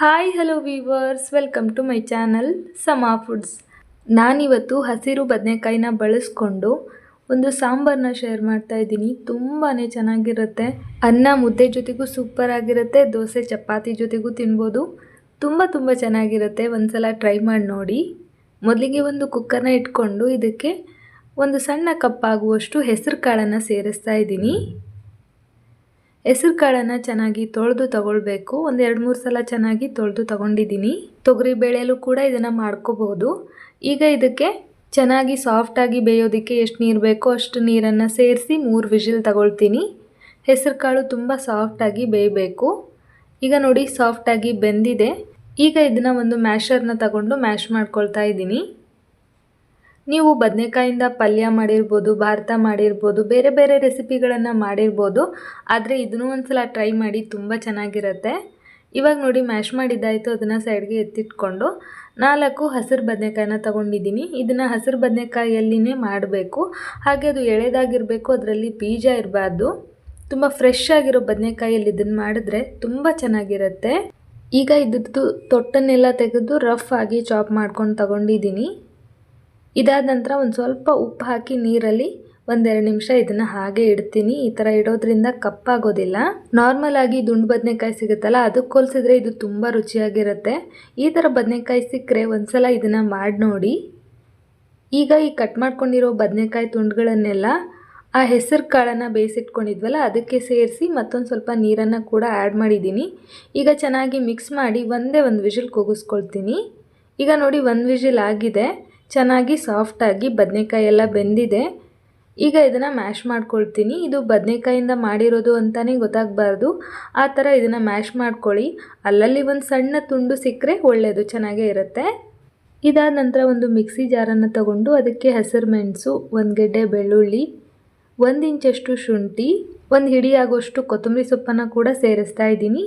Hi hello viewers welcome to my channel Sama foods ನಾನಿವತ್ತು ಹಸಿರು ಬದನೆಕಾಯಿನ ಬಳಸ್ಕೊಂಡು ಒಂದು ಸಾಂಬಾರನ್ನ ಶೇರ್ ಮಾಡ್ತಾ ಇದ್ದೀನಿ. ತುಂಬಾ ಚೆನ್ನಾಗಿರುತ್ತೆ. ಅನ್ನ ಮುದ್ದೆ ಜೊತೆಗೂ ಸೂಪರ್ ಆಗಿರುತ್ತೆ. ದೋಸೆ, ಚಪಾತಿ ಜೊತೆಗೂ ತಿನ್ಬೋದು. ತುಂಬ ತುಂಬ ಚೆನ್ನಾಗಿರುತ್ತೆ. ಒಂದ್ಸಲ ಟ್ರೈ ಮಾಡಿ ನೋಡಿ. ಮೊದಲಿಗೆ ಒಂದು ಕುಕ್ಕರ್ನ ಇಟ್ಕೊಂಡು ಇದಕ್ಕೆ ಒಂದು ಸಣ್ಣ ಕಪ್ಪಾಗುವಷ್ಟು ಹೆಸರು ಕಾಳನ್ನು ಸೇರಿಸ್ತಾ ಇದ್ದೀನಿ. ಹೆಸರು ಕಾಳನ್ನು ಚೆನ್ನಾಗಿ ತೊಳೆದು ತಗೊಳ್ಬೇಕು. ಒಂದು ಎರಡು ಮೂರು ಸಲ ಚೆನ್ನಾಗಿ ತೊಳೆದು ತಗೊಂಡಿದ್ದೀನಿ. ತೊಗರಿ ಬೇಳೆಯಲ್ಲೂ ಕೂಡ ಇದನ್ನು ಮಾಡ್ಕೋಬಹುದು ಈಗ ಇದಕ್ಕೆ ಚೆನ್ನಾಗಿ ಸಾಫ್ಟಾಗಿ ಬೇಯೋದಕ್ಕೆ ಎಷ್ಟು ನೀರು ಬೇಕೋ ಅಷ್ಟು ನೀರನ್ನು ಸೇರಿಸಿ ಮೂರು ವಿಷಿಲ್ ತಗೊಳ್ತೀನಿ. ಹೆಸರು ಕಾಳು ತುಂಬ ಸಾಫ್ಟಾಗಿ ಬೇಯಬೇಕು. ಈಗ ನೋಡಿ ಸಾಫ್ಟಾಗಿ ಬೆಂದಿದೆ. ಈಗ ಇದನ್ನು ಒಂದು ಮ್ಯಾಶರ್ನ ತಗೊಂಡು ಮ್ಯಾಶ್ ಮಾಡ್ಕೊಳ್ತಾ ಇದ್ದೀನಿ. ನೀವು ಬದನೆಕಾಯಿಂದ ಪಲ್ಯ ಮಾಡಿರ್ಬೋದು, ಭಾರತ ಮಾಡಿರ್ಬೋದು, ಬೇರೆ ಬೇರೆ ರೆಸಿಪಿಗಳನ್ನು ಮಾಡಿರ್ಬೋದು, ಆದರೆ ಇದನ್ನು ಒಂದ್ಸಲ ಟ್ರೈ ಮಾಡಿ ತುಂಬ ಚೆನ್ನಾಗಿರುತ್ತೆ. ಇವಾಗ ನೋಡಿ ಮ್ಯಾಶ್ ಮಾಡಿದ್ದಾಯಿತು, ಅದನ್ನು ಸೈಡ್ಗೆ ಎತ್ತಿಟ್ಕೊಂಡು ನಾಲ್ಕು ಹಸಿರು ಬದನೆಕಾಯಿನ ತೊಗೊಂಡಿದ್ದೀನಿ. ಇದನ್ನು ಹಸಿರು ಬದನೆಕಾಯಿಯಲ್ಲಿನೇ ಮಾಡಬೇಕು. ಹಾಗೆ ಅದು ಎಳೆದಾಗಿರಬೇಕು, ಅದರಲ್ಲಿ ಬೀಜ ಇರಬಾರ್ದು. ತುಂಬ ಫ್ರೆಶ್ ಆಗಿರೋ ಬದನೆಕಾಯಲ್ಲಿ ಇದನ್ನು ಮಾಡಿದ್ರೆ ತುಂಬ ಚೆನ್ನಾಗಿರುತ್ತೆ. ಈಗ ಇದ್ರದ್ದು ತೊಟ್ಟನ್ನೆಲ್ಲ ತೆಗೆದು ರಫ್ ಆಗಿ ಚಾಪ್ ಮಾಡ್ಕೊಂಡು ತಗೊಂಡಿದ್ದೀನಿ. ಇದಾದ ನಂತರ ಒಂದು ಸ್ವಲ್ಪ ಉಪ್ಪು ಹಾಕಿ ನೀರಲ್ಲಿ ಒಂದೆರಡು ನಿಮಿಷ ಇದನ್ನು ಹಾಗೆ ಇಡ್ತೀನಿ. ಈ ಥರ ಇಡೋದ್ರಿಂದ ಕಪ್ಪಾಗೋದಿಲ್ಲ. ನಾರ್ಮಲ್ ಆಗಿ ದುಂಡು ಬದನೆಕಾಯಿ ಸಿಗುತ್ತಲ್ಲ ಅದಕ್ಕೆ ಹೋಲಿಸಿದ್ರೆ ಇದು ತುಂಬ ರುಚಿಯಾಗಿರುತ್ತೆ. ಈ ಥರ ಬದನೆಕಾಯಿ ಸಿಕ್ಕರೆ ಒಂದ್ಸಲ ಇದನ್ನು ಮಾಡಿ ನೋಡಿ. ಈಗ ಈ ಕಟ್ ಮಾಡ್ಕೊಂಡಿರೋ ಬದನೆಕಾಯಿ ತುಂಡುಗಳನ್ನೆಲ್ಲ ಆ ಹೆಸರು ಕಾಳನ್ನು ಬೇಯಿಸಿಟ್ಕೊಂಡಿದ್ವಲ್ಲ, ಅದಕ್ಕೆ ಸೇರಿಸಿ ಮತ್ತೊಂದು ಸ್ವಲ್ಪ ನೀರನ್ನು ಕೂಡ ಆ್ಯಡ್ ಮಾಡಿದ್ದೀನಿ. ಈಗ ಚೆನ್ನಾಗಿ ಮಿಕ್ಸ್ ಮಾಡಿ ಒಂದೇ ಒಂದು ವಿಷಲ್ ಕೂಗಿಸ್ಕೊಳ್ತೀನಿ. ಈಗ ನೋಡಿ ಒಂದು ವಿಷಿಲ್ ಆಗಿದೆ. ಚೆನ್ನಾಗಿ ಸಾಫ್ಟಾಗಿ ಬದನೆಕಾಯಿ ಎಲ್ಲ ಬೆಂದಿದೆ. ಈಗ ಇದನ್ನು ಮ್ಯಾಶ್ ಮಾಡ್ಕೊಳ್ತೀನಿ. ಇದು ಬದನೆಕಾಯಿಂದ ಮಾಡಿರೋದು ಅಂತಲೇ ಗೊತ್ತಾಗಬಾರ್ದು. ಆ ಥರ ಇದನ್ನು ಮ್ಯಾಶ್ ಮಾಡ್ಕೊಳ್ಳಿ. ಅಲ್ಲಲ್ಲಿ ಒಂದು ಸಣ್ಣ ತುಂಡು ಸಿಕ್ಕರೆ ಒಳ್ಳೆಯದು ಚೆನ್ನಾಗೇ ಇರುತ್ತೆ. ಇದಾದ ನಂತರ ಒಂದು ಮಿಕ್ಸಿ ಜಾರನ್ನು ತಗೊಂಡು ಅದಕ್ಕೆ ಹಸಿರು ಮೆಣಸು, ಒಂದು ಗೆಡ್ಡೆ ಬೆಳ್ಳುಳ್ಳಿ, ಒಂದು ಇಂಚಷ್ಟು ಶುಂಠಿ, ಒಂದು ಹಿಡಿಯಾಗೋಷ್ಟು ಕೊತ್ತಂಬರಿ ಸೊಪ್ಪನ್ನು ಕೂಡ ಸೇರಿಸ್ತಾ ಇದ್ದೀನಿ.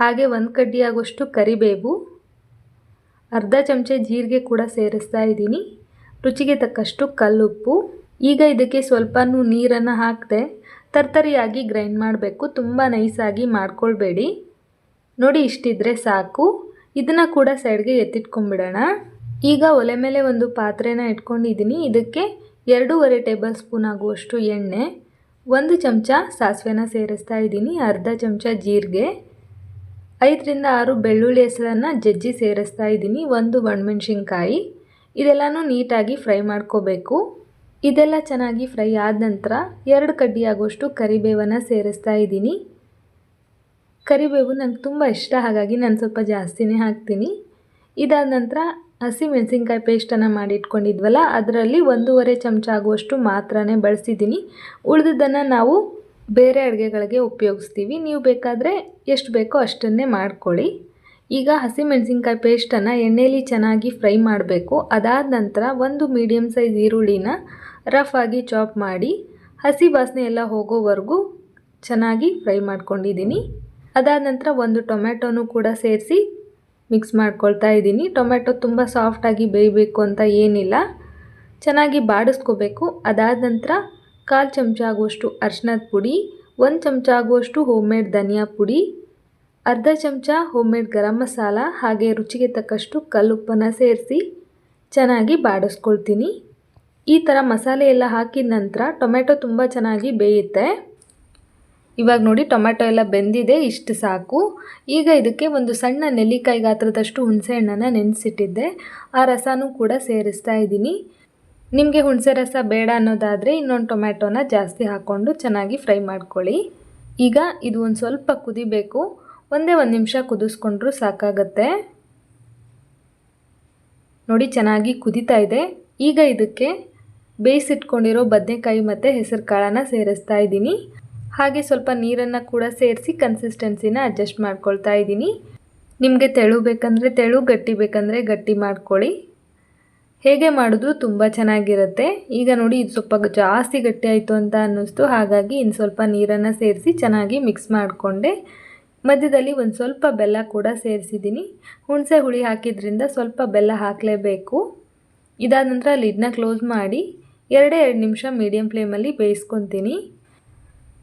ಹಾಗೆ ಒಂದು ಕಡ್ಡಿಯಾಗೋಷ್ಟು ಕರಿಬೇವು. ಅರ್ಧ ಚಮಚ ಜೀರಿಗೆ ಕೂಡ ಸೇರಿಸ್ತಾ ಇದ್ದೀನಿ. ರುಚಿಗೆ ತಕ್ಕಷ್ಟು ಕಲ್ಲುಪ್ಪು. ಈಗ ಇದಕ್ಕೆ ಸ್ವಲ್ಪ ನೀರನ್ನು ಹಾಕದೆ ತರ್ತರಿಯಾಗಿ ಗ್ರೈಂಡ್ ಮಾಡಬೇಕು. ತುಂಬ ನೈಸಾಗಿ ಮಾಡ್ಕೊಳ್ಬೇಡಿ. ನೋಡಿ ಇಷ್ಟಿದ್ರೆ ಸಾಕು. ಇದನ್ನು ಕೂಡ ಸೈಡ್ಗೆ ಎತ್ತಿಟ್ಕೊಂಡ್ಬಿಡೋಣ. ಈಗ ಒಲೆ ಮೇಲೆ ಒಂದು ಪಾತ್ರೆನ ಇಟ್ಕೊಂಡಿದ್ದೀನಿ. ಇದಕ್ಕೆ ಎರಡೂವರೆ ಟೇಬಲ್ ಸ್ಪೂನ್ ಆಗುವಷ್ಟು ಎಣ್ಣೆ, ಒಂದು ಚಮಚ ಸಾಸಿವೆನ ಸೇರಿಸ್ತಾ ಇದ್ದೀನಿ. ಅರ್ಧ ಚಮಚ ಜೀರಿಗೆ. ಐದರಿಂದ ಆರು ಬೆಳ್ಳುಳ್ಳಿ ಹೆಸರನ್ನು ಜಜ್ಜಿ ಸೇರಿಸ್ತಾ ಇದ್ದೀನಿ. ಒಂದು ಒಣಮೆಣ್ಸಿನ್ಕಾಯಿ. ಇದೆಲ್ಲನೂ ನೀಟಾಗಿ ಫ್ರೈ ಮಾಡ್ಕೋಬೇಕು. ಇದೆಲ್ಲ ಚೆನ್ನಾಗಿ ಫ್ರೈ ಆದ ನಂತರ ಎರಡು ಕಡ್ಡಿ ಆಗುವಷ್ಟು ಕರಿಬೇವನ್ನು ಸೇರಿಸ್ತಾ ಇದ್ದೀನಿ. ಕರಿಬೇವು ನಂಗೆ ತುಂಬ ಇಷ್ಟ, ಹಾಗಾಗಿ ನಾನು ಸ್ವಲ್ಪ ಜಾಸ್ತಿನೇ ಹಾಕ್ತೀನಿ. ಇದಾದ ನಂತರ ಹಸಿ ಮೆಣಸಿನ್ಕಾಯಿ ಪೇಸ್ಟನ್ನು ಮಾಡಿಟ್ಕೊಂಡಿದ್ವಲ್ಲ, ಅದರಲ್ಲಿ ಒಂದೂವರೆ ಚಮಚ ಆಗುವಷ್ಟು ಮಾತ್ರನೇ ಬಳಸಿದ್ದೀನಿ. ಉಳಿದದನ್ನು ನಾವು ಬೇರೆ ಅಡುಗೆಗಳಿಗೆ ಉಪಯೋಗಿಸ್ತೀವಿ. ನೀವು ಬೇಕಾದರೆ ಎಷ್ಟು ಬೇಕೋ ಅಷ್ಟನ್ನೇ ಮಾಡ್ಕೊಳ್ಳಿ. ಈಗ ಹಸಿಮೆಣಸಿನ್ಕಾಯಿ ಪೇಸ್ಟನ್ನು ಎಣ್ಣೆಯಲ್ಲಿ ಚೆನ್ನಾಗಿ ಫ್ರೈ ಮಾಡಬೇಕು. ಅದಾದ ನಂತರ ಒಂದು ಮೀಡಿಯಮ್ ಸೈಜ್ ಈರುಳ್ಳಿನ ರಫ್ ಆಗಿ ಚಾಪ್ ಮಾಡಿ ಹಸಿ ವಾಸನೆ ಎಲ್ಲ ಹೋಗೋವರೆಗೂ ಚೆನ್ನಾಗಿ ಫ್ರೈ ಮಾಡ್ಕೊಂಡಿದ್ದೀನಿ. ಅದಾದ ನಂತರ ಒಂದು ಟೊಮೆಟೊನೂ ಕೂಡ ಸೇರಿಸಿ ಮಿಕ್ಸ್ ಮಾಡ್ಕೊಳ್ತಾ ಇದ್ದೀನಿ. ಟೊಮೆಟೊ ತುಂಬ ಸಾಫ್ಟಾಗಿ ಬೇಯಬೇಕು ಅಂತ ಏನಿಲ್ಲ. ಚೆನ್ನಾಗಿ ಬಾಡಿಸ್ಕೋಬೇಕು. ಅದಾದ ನಂತರ ಕಾಲು ಚಮಚ ಆಗುವಷ್ಟು ಅರ್ಶಿನದ ಪುಡಿ, ಒಂದು ಚಮಚ ಆಗುವಷ್ಟು ಹೋಮ್ ಮೇಡ್ ಧನಿಯಾ ಪುಡಿ, ಅರ್ಧ ಚಮಚ ಹೋಮ್ ಮೇಡ್ ಗರಂ ಮಸಾಲ, ಹಾಗೆ ರುಚಿಗೆ ತಕ್ಕಷ್ಟು ಕಲ್ಲುಪ್ಪನ್ನು ಸೇರಿಸಿ ಚೆನ್ನಾಗಿ ಬಾಡಿಸ್ಕೊಳ್ತೀನಿ. ಈ ಥರ ಮಸಾಲೆ ಎಲ್ಲ ಹಾಕಿದ ನಂತರ ಟೊಮೆಟೊ ತುಂಬ ಚೆನ್ನಾಗಿ ಬೇಯುತ್ತೆ. ಇವಾಗ ನೋಡಿ ಟೊಮೆಟೊ ಎಲ್ಲ ಬೆಂದಿದೆ, ಇಷ್ಟು ಸಾಕು. ಈಗ ಇದಕ್ಕೆ ಒಂದು ಸಣ್ಣ ನೆಲ್ಲಿಕಾಯಿ ಗಾತ್ರದಷ್ಟು ಹುಣಸೆಹಣ್ಣನ್ನು ನೆನೆಸಿಟ್ಟಿದ್ದೆ. ಆ ರಸನೂ ಕೂಡ ಸೇರಿಸ್ತಾ ಇದ್ದೀನಿ. ನಿಮಗೆ ಹುಣಸೆ ರಸ ಬೇಡ ಅನ್ನೋದಾದರೆ ಇನ್ನೊಂದು ಟೊಮ್ಯಾಟೊನ ಜಾಸ್ತಿ ಹಾಕ್ಕೊಂಡು ಚೆನ್ನಾಗಿ ಫ್ರೈ ಮಾಡ್ಕೊಳ್ಳಿ. ಈಗ ಇದು ಒಂದು ಸ್ವಲ್ಪ ಕುದಿಬೇಕು. ಒಂದೇ ಒಂದು ನಿಮಿಷ ಕುದಿಸ್ಕೊಂಡ್ರೂ ಸಾಕಾಗತ್ತೆ. ನೋಡಿ ಚೆನ್ನಾಗಿ ಕುದೀತಾ ಇದೆ. ಈಗ ಇದಕ್ಕೆ ಬೇಯಿಸಿಟ್ಕೊಂಡಿರೋ ಬದನೆಕಾಯಿ ಮತ್ತು ಹೆಸರು ಕಾಳನ್ನು ಸೇರಿಸ್ತಾ ಇದ್ದೀನಿ. ಹಾಗೆ ಸ್ವಲ್ಪ ನೀರನ್ನು ಕೂಡ ಸೇರಿಸಿ ಕನ್ಸಿಸ್ಟೆನ್ಸಿನ ಅಡ್ಜಸ್ಟ್ ಮಾಡ್ಕೊಳ್ತಾ ಇದ್ದೀನಿ. ನಿಮಗೆ ತೆಳು ಬೇಕಂದರೆ ತೆಳು, ಗಟ್ಟಿ ಬೇಕಂದರೆ ಗಟ್ಟಿ ಮಾಡ್ಕೊಳ್ಳಿ. ಹೇಗೆ ಮಾಡಿದ್ರು ತುಂಬ ಚೆನ್ನಾಗಿರುತ್ತೆ. ಈಗ ನೋಡಿ ಇದು ಸ್ವಲ್ಪ ಜಾಸ್ತಿ ಗಟ್ಟಿ ಆಯಿತು ಅಂತ ಅನ್ನಿಸ್ತು. ಹಾಗಾಗಿ ಇನ್ನು ಸ್ವಲ್ಪ ನೀರನ್ನು ಸೇರಿಸಿ ಚೆನ್ನಾಗಿ ಮಿಕ್ಸ್ ಮಾಡಿಕೊಂಡೆ. ಮಧ್ಯದಲ್ಲಿ ಒಂದು ಸ್ವಲ್ಪ ಬೆಲ್ಲ ಕೂಡ ಸೇರಿಸಿದ್ದೀನಿ. ಹುಣಸೆ ಹುಳಿ ಹಾಕಿದ್ರಿಂದ ಸ್ವಲ್ಪ ಬೆಲ್ಲ ಹಾಕಲೇಬೇಕು. ಇದಾದ ನಂತರ ಲಿಡ್ನ ಕ್ಲೋಸ್ ಮಾಡಿ ಎರಡೇ ಎರಡು ನಿಮಿಷ ಮೀಡಿಯಂ ಫ್ಲೇಮಲ್ಲಿ ಬೇಯಿಸ್ಕೊತೀನಿ.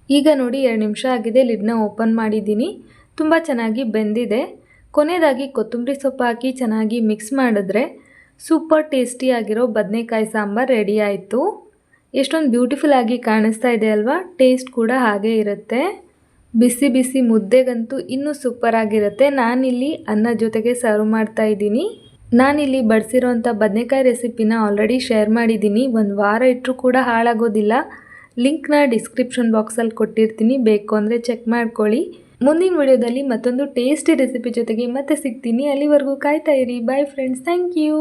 ಈಗ ನೋಡಿ ಎರಡು ನಿಮಿಷ ಆಗಿದೆ ಲಿಡ್ನ ಓಪನ್ ಮಾಡಿದ್ದೀನಿ. ತುಂಬ ಚೆನ್ನಾಗಿ ಬೆಂದಿದೆ. ಕೊನೆಯದಾಗಿ ಕೊತ್ತಂಬರಿ ಸೊಪ್ಪು ಹಾಕಿ ಚೆನ್ನಾಗಿ ಮಿಕ್ಸ್ ಮಾಡಿದ್ರೆ ಸೂಪರ್ ಟೇಸ್ಟಿಯಾಗಿರೋ ಬದನೆಕಾಯಿ ಸಾಂಬಾರು ರೆಡಿ ಆಯಿತು. ಎಷ್ಟೊಂದು ಬ್ಯೂಟಿಫುಲ್ ಆಗಿ ಕಾಣಿಸ್ತಾ ಇದೆ ಅಲ್ವಾ? ಟೇಸ್ಟ್ ಕೂಡ ಹಾಗೇ ಇರುತ್ತೆ. ಬಿಸಿ ಬಿಸಿ ಮುದ್ದೆಗಂತೂ ಇನ್ನೂ ಸೂಪರ್ ಆಗಿರುತ್ತೆ. ನಾನಿಲ್ಲಿ ಅನ್ನ ಜೊತೆಗೆ ಸರ್ವ್ ಮಾಡ್ತಾ ಇದ್ದೀನಿ. ನಾನಿಲ್ಲಿ ಬಡಿಸಿರೋಂಥ ಬದನೆಕಾಯಿ ರೆಸಿಪಿನ ಆಲ್ರೆಡಿ ಶೇರ್ ಮಾಡಿದ್ದೀನಿ. ಒಂದು ವಾರ ಇಟ್ಟರೂ ಕೂಡ ಹಾಳಾಗೋದಿಲ್ಲ. ಲಿಂಕ್ನ ಡಿಸ್ಕ್ರಿಪ್ಷನ್ ಬಾಕ್ಸಲ್ಲಿ ಕೊಟ್ಟಿರ್ತೀನಿ. ಬೇಕು ಅಂದರೆ ಚೆಕ್ ಮಾಡ್ಕೊಳ್ಳಿ. ಮುಂದಿನ ವಿಡಿಯೋದಲ್ಲಿ ಮತ್ತೊಂದು ಟೇಸ್ಟಿ ರೆಸಿಪಿ ಜೊತೆಗೆ ಮತ್ತೆ ಸಿಗ್ತೀನಿ. ಅಲ್ಲಿವರೆಗೂ ಕಾಯ್ತಾ ಇರಿ. Bye friends thank you